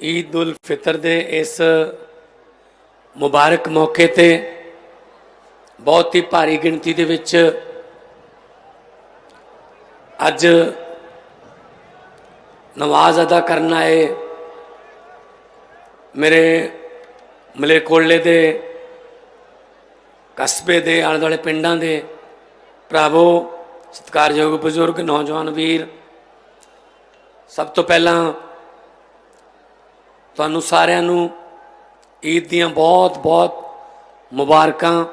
ਈਦ ਉਲ ਫਿਤਰ ਦੇ ਇਸ ਮੁਬਾਰਕ ਮੌਕੇ ਤੇ ਬਹੁਤ ਹੀ ਭਾਰੀ ਗਿਣਤੀ ਦੇ ਵਿੱਚ ਅੱਜ ਨਮਾਜ਼ ਅਦਾ ਕਰਨ ਆਏ ਮੇਰੇ ਮਲੇਰਕੋਟਲੇ ਦੇ, ਕਸਬੇ ਦੇ ਆਲੇ ਦੁਆਲੇ ਪਿੰਡਾਂ ਦੇ ਭਰਾਵੋ, ਸਤਿਕਾਰਯੋਗ ਬਜ਼ੁਰਗ, ਨੌਜਵਾਨ ਵੀਰ, ਸਭ ਤੋਂ ਪਹਿਲਾਂ ਤੁਹਾਨੂੰ ਸਾਰਿਆਂ ਨੂੰ ਈਦ ਦੀਆਂ ਬਹੁਤ ਬਹੁਤ ਮੁਬਾਰਕਾਂ।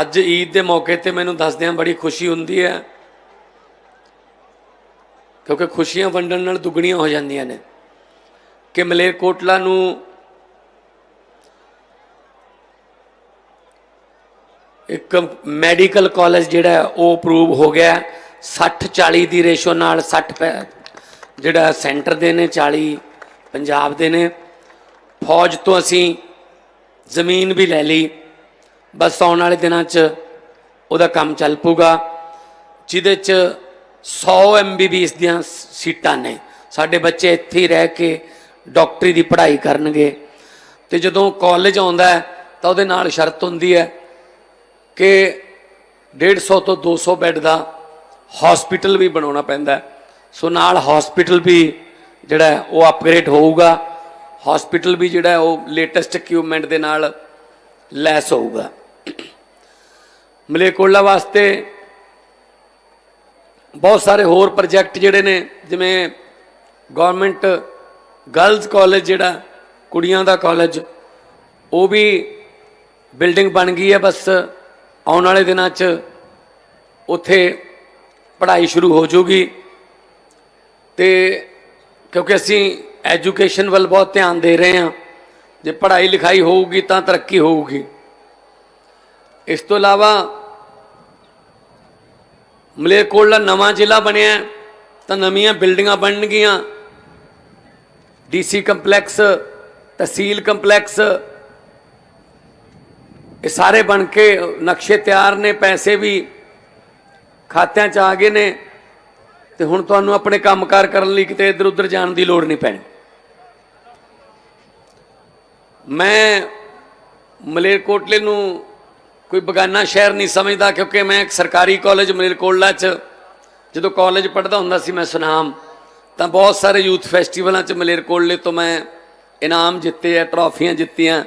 ਅੱਜ ਈਦ ਦੇ ਮੌਕੇ ਤੇ ਮੈਨੂੰ ਦੱਸਦਿਆਂ ਬੜੀ ਖੁਸ਼ੀ ਹੁੰਦੀ ਹੈ, ਕਿਉਂਕਿ ਖੁਸ਼ੀਆਂ ਵੰਡਣ ਨਾਲ ਦੁੱਗਣੀਆਂ ਹੋ ਜਾਂਦੀਆਂ ਨੇ। ਕਿ ਮਲੇਰਕੋਟਲਾ ਨੂੰ ਇੱਕ ਮੈਡੀਕਲ ਕਾਲਜ ਜਿਹੜਾ ਉਹ ਅਪਰੂਵ ਹੋ ਗਿਆ 60 40 ਦੀ ਰੇਸ਼ੋ ਨਾਲ 60 ਪੈ- ਜਿਹੜਾ ਸੈਂਟਰ ਦੇ ਨੇ 40 ਪੰਜਾਬ ਦੇ ਨੇ। ਫੌਜ ਤੋਂ ਅਸੀਂ ਜ਼ਮੀਨ ਵੀ ਲੈ ਲਈ। ਬਸ ਆਉਣ ਵਾਲੇ ਦਿਨਾਂ 'ਚ ਉਹਦਾ ਕੰਮ ਚੱਲ ਪੂਗਾ ਜਿਹਦੇ 'ਚ 100 ਐਮਬੀਬੀਐਸ ਦੀਆਂ ਸੀਟਾਂ ਨੇ। ਸਾਡੇ ਬੱਚੇ ਇੱਥੇ ਹੀ ਰਹਿ ਕੇ ਡਾਕਟਰੀ ਦੀ ਪੜ੍ਹਾਈ ਕਰਨਗੇ। ਤੇ ਜਦੋਂ ਕਾਲਜ ਆਉਂਦਾ ਤਾਂ ਉਹਦੇ ਨਾਲ ਸ਼ਰਤ ਹੁੰਦੀ ਹੈ ਕਿ 150 ਤੋਂ 200 ਬੈੱਡ ਦਾ ਹਸਪੀਟਲ ਵੀ ਬਣਾਉਣਾ ਪੈਂਦਾ ਸੋ ਨਾਲ ਹਸਪੀਟਲ ਵੀ ਜਿਹੜਾ ਉਹ ਅਪਗ੍ਰੇਡ ਹੋਊਗਾ। ਹਸਪੀਟਲ ਵੀ ਜਿਹੜਾ ਉਹ ਲੇਟੈਸਟ ਇਕਵਿਪਮੈਂਟ ਦੇ ਨਾਲ ਲੈਸ ਹੋਊਗਾ। ਮਲੇਕੋਲਾ ਵਾਸਤੇ ਬਹੁਤ ਸਾਰੇ ਹੋਰ ਪ੍ਰੋਜੈਕਟ ਜਿਹੜੇ ਨੇ, ਜਿਵੇਂ ਗਵਰਨਮੈਂਟ ਗਰਲਜ਼ ਕਾਲਜ ਜਿਹੜਾ, ਕੁੜੀਆਂ ਦਾ ਕਾਲਜ ਉਹ ਵੀ ਬਿਲਡਿੰਗ ਬਣ ਗਈ ਹੈ ਬਸ। ਆਉਣ ਵਾਲੇ ਦਿਨਾਂ 'ਚ ਉੱਥੇ ਪੜ੍ਹਾਈ ਸ਼ੁਰੂ ਹੋ ਜਾਊਗੀ ਤੇ ਕਿਉਂਕਿ ਅਸੀਂ ਐਜੂਕੇਸ਼ਨ ਵੱਲ ਬਹੁਤ ਧਿਆਨ ਦੇ ਰਹੇ ਹਾਂ। ਜੇ ਪੜ੍ਹਾਈ ਲਿਖਾਈ ਹੋਊਗੀ ਤਾਂ ਤਰੱਕੀ ਹੋਊਗੀ। ਇਸ ਤੋਂ ਇਲਾਵਾ ਮਲੇਰਕੋਟਲਾ ਨਵਾਂ ਜ਼ਿਲ੍ਹਾ ਬਣਿਆ ਤਾਂ ਨਵੀਆਂ ਬਿਲਡਿੰਗਾਂ ਬਣਨਗੀਆਂ। ਡੀਸੀ ਕੰਪਲੈਕਸ ਤਹਿਸੀਲ ਕੰਪਲੈਕਸ ਇਹ ਸਾਰੇ ਬਣ ਕੇ ਨਕਸ਼ੇ ਤਿਆਰ ਨੇ, ਪੈਸੇ ਵੀ ਖਾਤਿਆਂ 'ਚ ਆ ਗਏ ਨੇ। ਤੇ ਹੁਣ ਤੁਹਾਨੂੰ ਆਪਣੇ ਕੰਮਕਾਰ ਕਰਨ ਲਈ ਕਿਤੇ ਇੱਧਰ ਉੱਧਰ ਜਾਣ ਦੀ ਲੋੜ ਨਹੀਂ ਪੈਣੀ। ਮੈਂ ਮਲੇਰਕੋਟਲੇ ਨੂੰ ਕੋਈ ਬਗਾਨਾ ਸ਼ਹਿਰ ਨਹੀਂ ਸਮਝਦਾ ਕਿਉਂਕਿ ਮੈਂ ਇੱਕ ਸਰਕਾਰੀ ਕਾਲਜ ਮਲੇਰਕੋਟਲਾ 'ਚ ਜਦੋਂ ਕਾਲਜ ਪੜ੍ਹਦਾ ਹੁੰਦਾ ਸੀ ਮੈਂ ਸੁਨਾਮ, ਤਾਂ ਬਹੁਤ ਸਾਰੇ ਯੂਥ ਫੈਸਟੀਵਲਾਂ 'ਚ ਮਲੇਰਕੋਟਲੇ ਤੋਂ ਮੈਂ ਇਨਾਮ ਜਿੱਤੇ ਆ, ਟਰਾਫੀਆਂ ਜਿੱਤੀਆਂ।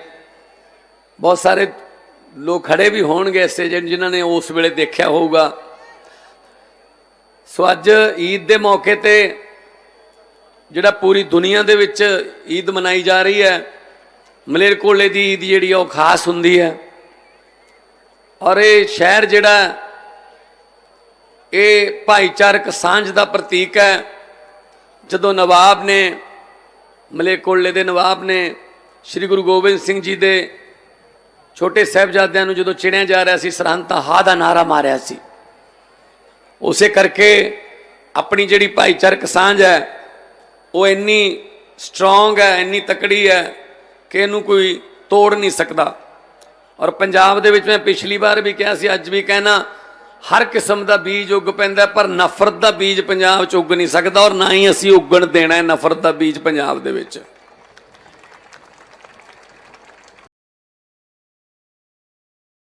ਬਹੁਤ ਸਾਰੇ ਲੋਕ ਖੜੇ ਵੀ ਹੋਣਗੇ ਐਸੇ ਜਿਹਨ- ਜਿਨ੍ਹਾਂ ਨੇ ਉਸ ਵੇਲੇ ਦੇਖਿਆ ਹੋਊਗਾ। ਸੋ ਅੱਜ ਈਦ ਦੇ ਮੌਕੇ ਤੇ ਜਿਹੜਾ ਪੂਰੀ ਦੁਨੀਆ ਦੇ ਵਿੱਚ ਈਦ ਮਨਾਈ ਜਾ ਰਹੀ ਹੈ ਮਲੇਰਕੋਟਲੇ ਦੀ ਈਦ ਜਿਹੜੀ ਆ ਉਹ ਖਾਸ ਹੁੰਦੀ ਹੈ ਔਰ ਇਹ ਸ਼ਹਿਰ ਜਿਹੜਾ, ਇਹ ਭਾਈਚਾਰਕ ਸਾਂਝ ਦਾ ਪ੍ਰਤੀਕ ਹੈ। ਜਦੋਂ ਨਵਾਬ ਨੇ ਮਲੇਰਕੋਟਲੇ ਦੇ ਨਵਾਬ ਨੇ ਸ੍ਰੀ ਗੁਰੂ ਗੋਬਿੰਦ ਸਿੰਘ ਜੀ ਦੇ ਛੋਟੇ ਸਾਹਿਬਜ਼ਾਦਿਆਂ ਨੂੰ ਜਦੋਂ ਚਿਣਿਆ ਜਾ ਰਿਹਾ ਸੀ, ਸਰਹੰਦ ਹਾ ਦਾ ਨਾਰਾ ਮਾਰਿਆ ਸੀ। ਉਸੇ ਕਰਕੇ ਆਪਣੀ ਜਿਹੜੀ ਭਾਈਚਾਰਕ ਸਾਂਝ ਹੈ, ਉਹ ਇੰਨੀ ਸਟਰੋਂਗ ਹੈ, ਇੰਨੀ ਤਕੜੀ ਹੈ ਕਿ ਇਹਨੂੰ ਕੋਈ ਤੋੜ ਨਹੀਂ ਸਕਦਾ। ਔਰ ਪੰਜਾਬ ਦੇ ਵਿੱਚ ਮੈਂ ਪਿਛਲੀ ਵਾਰ ਵੀ ਕਿਹਾ ਸੀ, ਅੱਜ ਵੀ ਕਹਿਣਾ, ਹਰ ਕਿਸਮ ਦਾ ਬੀਜ ਉੱਗ ਪੈਂਦਾ ਪਰ ਨਫ਼ਰਤ ਦਾ ਬੀਜ ਪੰਜਾਬ 'ਚ ਉੱਗ ਨਹੀਂ ਸਕਦਾ ਔਰ ਨਾ ਹੀ ਅਸੀਂ ਉੱਗਣ ਦੇਣਾ ਹੈ ਨਫ਼ਰਤ ਦਾ ਬੀਜ ਪੰਜਾਬ ਦੇ ਵਿੱਚ।